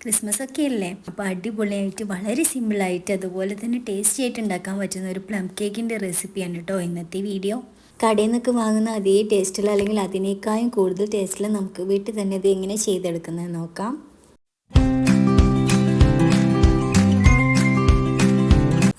Christmas ഒക്കെ അല്ലേ അപ്പോൾ അടിപൊളിയായിട്ട് വളരെ സിമ്പിളായിട്ട് അതുപോലെ തന്നെ ടേസ്റ്റി ആയിട്ട് ഉണ്ടാക്കാൻ പറ്റുന്ന ഒരു പ്ലം കേക്കിന്റെ റെസിപ്പിയാണ് കേട്ടോ ഇന്നത്തെ വീഡിയോ. കടയിൽ നിന്നൊക്കെ വാങ്ങുന്ന അതേ ടേസ്റ്റിൽ അല്ലെങ്കിൽ അതിനേക്കാളും കൂടുതൽ ടേസ്റ്റിൽ നമുക്ക് വീട്ടിൽ തന്നെ ഇത് എങ്ങനെ ചെയ്തെടുക്കുന്നത് നോക്കാം.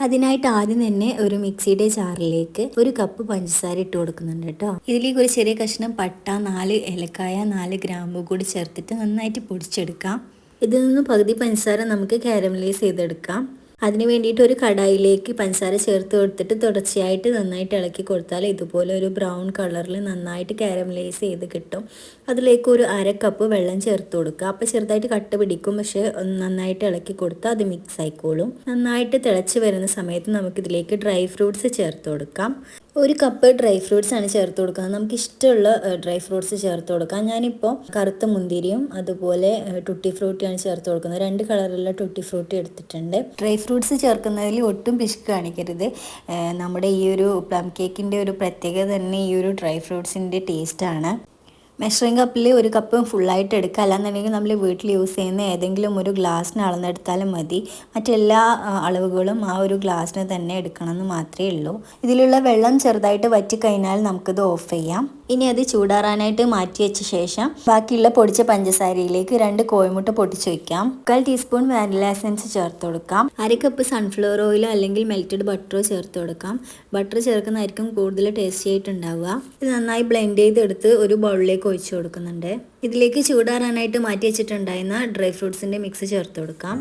അതിനായിട്ട് ആദ്യം തന്നെ ഒരു മിക്സിയുടെ ജാറിലേക്ക് ഒരു കപ്പ് പഞ്ചസാര ഇട്ട് കൊടുക്കുന്നുണ്ട് കേട്ടോ. ഇതിലേക്ക് ഒരു ചെറിയ കഷ്ണം പട്ട നാല് ഏലക്കായ നാല് ഗ്രാമ്പു കൂടി ചേർത്തിട്ട് നന്നായിട്ട് പൊടിച്ചെടുക്കാം. ഇതിൽ നിന്ന് പകുതി പഞ്ചസാര നമുക്ക് കാരമലൈസ് ചെയ്തെടുക്കാം. അതിന് വേണ്ടിയിട്ട് ഒരു കടായിലേക്ക് പഞ്ചസാര ചേർത്ത് കൊടുത്തിട്ട് തുടർച്ചയായിട്ട് നന്നായിട്ട് ഇളക്കി കൊടുത്താൽ ഇതുപോലെ ഒരു ബ്രൗൺ കളറിൽ നന്നായിട്ട് കാരമലൈസ് ചെയ്ത് കിട്ടും. അതിലേക്ക് ഒരു അര കപ്പ് വെള്ളം ചേർത്ത് കൊടുക്കുക. അപ്പോൾ ചെറുതായിട്ട് കട്ട പിടിക്കും. പക്ഷേ നന്നായിട്ട് ഇളക്കി കൊടുത്താൽ അത് മിക്സ് ആയിക്കോളും. നന്നായിട്ട് തിളച്ച് വരുന്ന സമയത്ത് നമുക്കിതിലേക്ക് ഡ്രൈ ഫ്രൂട്ട്സ് ചേർത്ത് കൊടുക്കാം. ഒരു കപ്പ് ഡ്രൈ ഫ്രൂട്ട്സ് ആണ് ചേർത്ത് കൊടുക്കുക നമുക്ക് ഇഷ്ടമുള്ള ഡ്രൈ ഫ്രൂട്ട്സ് ചേർത്ത് കൊടുക്കാം. ഞാനിപ്പോൾ കറുത്ത മുന്തിരിയും അതുപോലെ ടുട്ടി ഫ്രൂട്ടിയാണ് ചേർത്ത് കൊടുക്കുന്നത്. രണ്ട് കളറുള്ള ടുട്ടി ഫ്രൂട്ടി എടുത്തിട്ടുണ്ട്. ഡ്രൈ ഫ്രൂട്ട്സ് ചേർക്കുന്നതിൽ ഒട്ടും പിശുക്ക് കാണിക്കരുത്. നമ്മുടെ ഈ ഒരു പ്ലം കേക്കിന്റെ ഒരു പ്രത്യേകത തന്നെ ഈ ഒരു ഡ്രൈ ഫ്രൂട്ട്സിന്റെ ടേസ്റ്റാണ് മെഷറിംഗ് കപ്പിൽ ഒരു കപ്പ് ഫുള്ളായിട്ട് എടുക്കുക. അല്ലാന്നുണ്ടെങ്കിൽ നമ്മൾ വീട്ടിൽ യൂസ് ചെയ്യുന്ന ഏതെങ്കിലും ഒരു ഗ്ലാസ്സിന് അളന്നെടുത്താലും മതി. മറ്റെല്ലാ അളവുകളും ആ ഒരു ഗ്ലാസ്സിന് തന്നെ എടുക്കണമെന്ന് മാത്രമേ ഉള്ളൂ. ഇതിലുള്ള വെള്ളം ചെറുതായിട്ട് വറ്റിക്കഴിഞ്ഞാൽ നമുക്കിത് ഓഫ് ചെയ്യാം. ഇനി അത് ചൂടാറാനായിട്ട് മാറ്റി വെച്ച ശേഷം ബാക്കിയുള്ള പൊടിച്ച പഞ്ചസാരയിലേക്ക് രണ്ട് കോഴിമുട്ട പൊട്ടിച്ച് വയ്ക്കാം മുക്കാൽ ടീസ്പൂൺ വാനില എസൻസ് ചേർത്ത് കൊടുക്കാം. അര കപ്പ് സൺഫ്ലവർ ഓയിലോ അല്ലെങ്കിൽ മെൽറ്റഡ് ബട്ടറോ ചേർത്ത് കൊടുക്കാം. ബട്ടർ ചേർക്കുന്നതായിരിക്കും കൂടുതൽ ടേസ്റ്റി ആയിട്ട് ഉണ്ടാവുക ഇത് നന്നായി ബ്ലെൻഡ് ചെയ്തെടുത്ത് ഒരു ബൗളിലേക്ക് ഒഴിച്ചു കൊടുക്കുന്നുണ്ട്. ഇതിലേക്ക് ചൂടാറാനായിട്ട് മാറ്റി വെച്ചിട്ടുണ്ടായിരുന്ന ഡ്രൈ ഫ്രൂട്ട്സിന്റെ മിക്സ് ചേർത്ത് കൊടുക്കാം.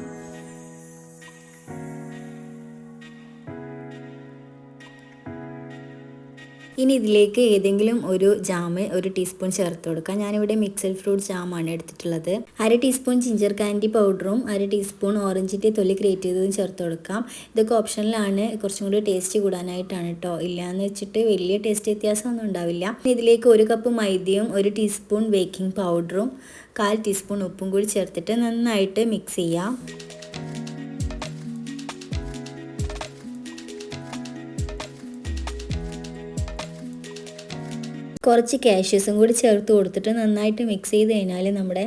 ഇനി ഇതിലേക്ക് ഏതെങ്കിലും ഒരു ജാമ് ഒരു ടീസ്പൂൺ ചേർത്ത് കൊടുക്കാം. ഞാനിവിടെ മിക്സഡ് ഫ്രൂട്ട് ജാമാണ് എടുത്തിട്ടുള്ളത്. അര ടീസ്പൂൺ ജിഞ്ചർ കാൻഡി പൗഡറും അര ടീസ്പൂൺ ഓറഞ്ചിന്റെ തൊലി ക്രിയേറ്റ് ചെയ്തതും ചേർത്ത് കൊടുക്കാം. ഇതൊക്കെ ഓപ്ഷനിലാണ്. കുറച്ചും കൂടി ടേസ്റ്റ് കൂടാനായിട്ടാണ് കേട്ടോ ഇല്ലയെന്ന് വെച്ചിട്ട് വലിയ ടേസ്റ്റ് വ്യത്യാസമൊന്നും ഉണ്ടാവില്ല. ഇതിലേക്ക് ഒരു കപ്പ് മൈദയും ഒരു ടീസ്പൂൺ ബേക്കിംഗ് പൗഡറും കാൽ ടീസ്പൂൺ ഉപ്പും കൂടി ചേർത്തിട്ട് നന്നായിട്ട് മിക്സ് ചെയ്യാം. കുറച്ച് കാഷ്യൂസും കൂടി ചേർത്ത് കൊടുത്തിട്ട് നന്നായിട്ട് മിക്സ് ചെയ്ത് കഴിഞ്ഞാൽ നമ്മുടെ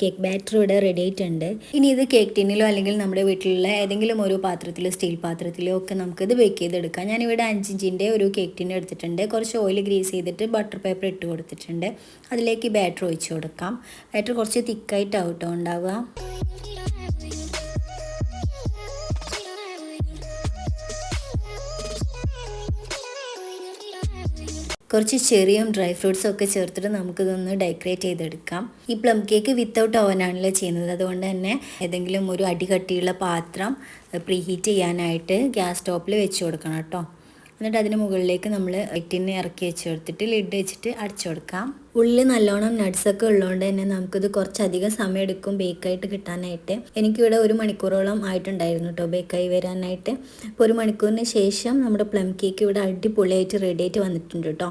കേക്ക് ബാറ്റർ ഇവിടെ റെഡി ആയിട്ടുണ്ട്. ഇനി ഇത് കേക്ക് ടിന്നിലോ അല്ലെങ്കിൽ നമ്മുടെ വീട്ടിലുള്ള ഏതെങ്കിലും ഒരു പാത്രത്തിലോ സ്റ്റീൽ പാത്രത്തിലോ ഒക്കെ നമുക്കിത് ബേക്ക് ചെയ്തെടുക്കാം. ഞാനിവിടെ അഞ്ചിഞ്ചിന്റെ ഒരു കേക്ക് ടിന്ന് എടുത്തിട്ടുണ്ട്. കുറച്ച് ഓയിൽ ഗ്രീസ് ചെയ്തിട്ട് ബട്ടർ പേപ്പർ ഇട്ട് കൊടുത്തിട്ടുണ്ട്. അതിലേക്ക് ബാറ്റർ ഒഴിച്ചു കൊടുക്കാം. ബാറ്റർ കുറച്ച് തിക്കായിട്ടാവും കേട്ടോ ഉണ്ടാവുക. കുറച്ച് ചെറിയും ഡ്രൈ ഫ്രൂട്ട്സും ഒക്കെ ചേർത്തിട്ട് നമുക്കിതൊന്ന് ഡെക്കറേറ്റ് ചെയ്തെടുക്കാം. ഈ പ്ലം കേക്ക് വിത്തൗട്ട് ഓവനാണല്ലോ ചെയ്യുന്നത്. അതുകൊണ്ട് തന്നെ ഏതെങ്കിലും ഒരു അടികട്ടിയുള്ള പാത്രം പ്രീഹീറ്റ് ചെയ്യാനായിട്ട് ഗ്യാസ് സ്റ്റോപ്പിൽ വെച്ച് കൊടുക്കണം കേട്ടോ. എന്നിട്ട് അതിന് മുകളിലേക്ക് നമ്മൾ എട്ടിനെ ഇറക്കി വെച്ച് കൊടുത്തിട്ട് ലിഡ് വെച്ചിട്ട് അടച്ചു കൊടുക്കാം. ഉള്ളിൽ നല്ലോണം നട്ട്സൊക്കെ ഉള്ളതുകൊണ്ട് തന്നെ നമുക്കിത് കുറച്ചധികം സമയം എടുക്കും ബേക്കായിട്ട് കിട്ടാനായിട്ട്. എനിക്കിവിടെ ഒരു മണിക്കൂറോളം ആയിട്ടുണ്ടായിരുന്നു കേട്ടോ ബേക്കായി വരാനായിട്ട്. അപ്പോൾ ഒരു മണിക്കൂറിന് ശേഷം നമ്മുടെ പ്ലം കേക്ക് ഇവിടെ അടിപൊളിയായിട്ട് റെഡി ആയിട്ട് വന്നിട്ടുണ്ട് കേട്ടോ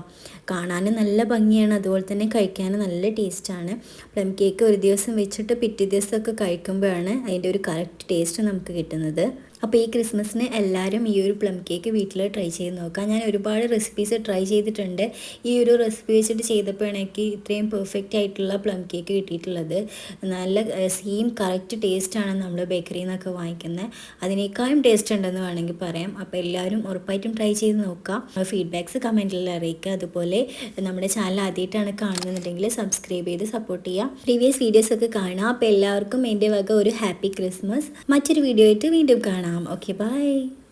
കാണാനും നല്ല ഭംഗിയാണ് അതുപോലെ തന്നെ കഴിക്കാനും നല്ല ടേസ്റ്റാണ് പ്ലം കേക്ക് ഒരു ദിവസം വെച്ചിട്ട് പിറ്റേ ദിവസമൊക്കെ കഴിക്കുമ്പോഴാണ് അതിന്റെ ഒരു കറക്റ്റ് ടേസ്റ്റ് നമുക്ക് കിട്ടുന്നത്. അപ്പോൾ ഈ ക്രിസ്മസിന് എല്ലാവരും ഈ ഒരു പ്ലം കേക്ക് വീട്ടിൽ ട്രൈ ചെയ്ത് നോക്കാം. ഞാൻ ഒരുപാട് റെസിപ്പീസ് ട്രൈ ചെയ്തിട്ടുണ്ട്. ഈ ഒരു റെസിപ്പി വെച്ചിട്ട് ചെയ്തപ്പോഴാണ് എനിക്ക് ഇത്രയും പെർഫെക്റ്റ് ആയിട്ടുള്ള പ്ലം കേക്ക് കിട്ടിയിട്ടുള്ളത്. നല്ല സെയിം കറക്റ്റ് ടേസ്റ്റാണ് നമ്മൾ ബേക്കറിയിൽ നിന്നൊക്കെ വാങ്ങിക്കുന്നത് അതിനേക്കാളും ടേസ്റ്റ് ഉണ്ടെന്ന് വേണമെങ്കിൽ പറയാം. അപ്പോൾ എല്ലാവരും ഉറപ്പായിട്ടും ട്രൈ ചെയ്ത് നോക്കാം. ഫീഡ്ബാക്ക്സ് കമന്റിൽ അറിയിക്കുക. അതുപോലെ നമ്മുടെ ചാനൽ ആദ്യമായിട്ടാണ് കാണുന്നുണ്ടെങ്കിൽ സബ്സ്ക്രൈബ് ചെയ്ത് സപ്പോർട്ട് ചെയ്യുക പ്രീവിയസ് വീഡിയോസൊക്കെ കാണാം. അപ്പോൾ എല്ലാവർക്കും എന്റെ വക ഒരു ഹാപ്പി ക്രിസ്മസ് മറ്റൊരു വീഡിയോ ആയിട്ട് വീണ്ടും കാണാം. Um, okay, bye.